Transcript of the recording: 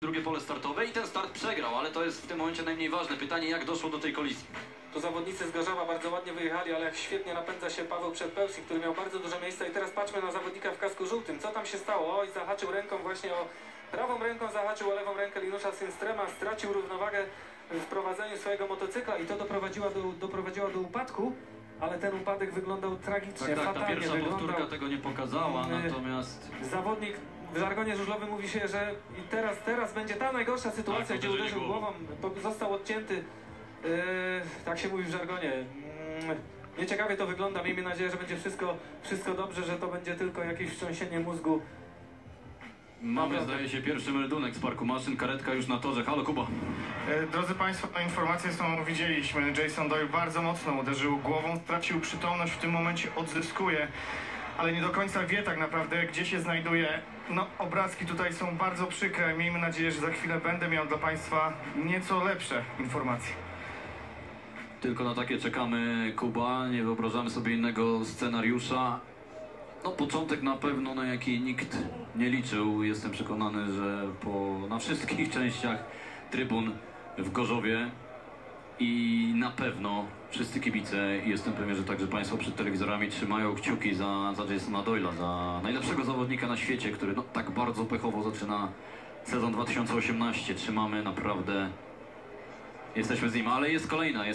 drugie pole startowe i ten start przegrał, ale to jest w tym momencie najmniej ważne. Pytanie, jak doszło do tej kolizji. Tu zawodnicy z Gorzowa bardzo ładnie wyjechali, ale świetnie napędza się Paweł Przedpełski, który miał bardzo dużo miejsca. I teraz patrzmy na zawodnika w kasku żółtym. Co tam się stało? Oj, zahaczył ręką właśnie o... Prawą ręką zahaczył o lewą rękę Linusza Synstrema, stracił równowagę w prowadzeniu swojego motocykla i to doprowadziło do, doprowadziło do upadku, ale ten upadek wyglądał tragicznie, Tak, tak, ta fatalnie pierwsza wyglądał. powtórka tego nie pokazała, Mm, natomiast Zawodnik w żargonie żużlowym mówi się, że i teraz, teraz będzie ta najgorsza sytuacja, Tak, gdzie uderzył głową. został odcięty. Yy, tak się mówi w żargonie. Mm, Nieciekawie to wygląda. Miejmy nadzieję, że będzie wszystko, wszystko dobrze, że to będzie tylko jakieś wstrząsienie mózgu. Mamy, zdaje się, pierwszy meldunek z parku maszyn, karetka już na torze. Halo, Kuba. E, Drodzy Państwo, no informację są widzieliśmy. Jason Doyle bardzo mocno uderzył głową, stracił przytomność, w tym momencie odzyskuje, ale nie do końca wie tak naprawdę, gdzie się znajduje. No, obrazki tutaj są bardzo przykre. Miejmy nadzieję, że za chwilę będę miał dla Państwa nieco lepsze informacje. Tylko na takie czekamy, Kuba. Nie wyobrażamy sobie innego scenariusza. No, początek na pewno, na jaki nikt nie liczył. Jestem przekonany, że po, na wszystkich częściach trybun w Gorzowie i na pewno wszyscy kibice, i jestem pewien, że także Państwo przed telewizorami trzymają kciuki za, za Jasona Doyla, za najlepszego zawodnika na świecie, który no, tak bardzo pechowo zaczyna sezon 2018. Trzymamy naprawdę, jesteśmy z nim, ale jest kolejna. Jest